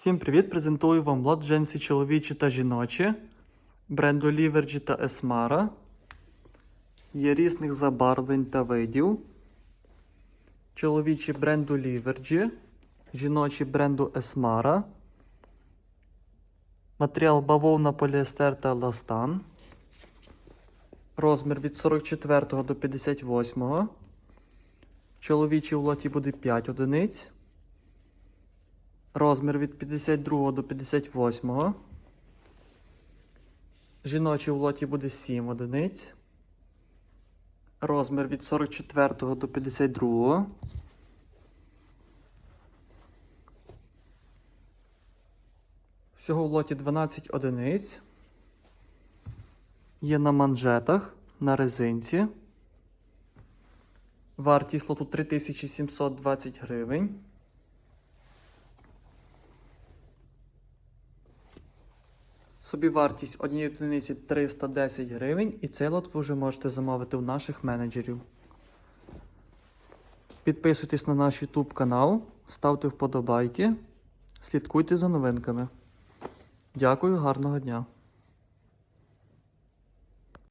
Всім привіт! Презентую вам лот джинси чоловічі та жіночі бренду Ліверджі та Esmara. Є різних забарвлень та видів. Чоловічі бренду Ліверджі, жіночі бренду Esmara. Матеріал бавовна, поліестер та еластан. Розмір від 44 до 58. Чоловічий у лоті буде 5 одиниць. Розмір від 52 до 58. Жіночий у лоті буде 7 одиниць. Розмір від 44 до 52. Всього в лоті 12 одиниць. Є на манжетах, на резинці. Вартість лоту 3720 гривень. Собівартість однієї одиниці 310 гривень, і цей лот ви вже можете замовити у наших менеджерів. Підписуйтесь на наш YouTube канал, ставте вподобайки, слідкуйте за новинками. Дякую, гарного дня!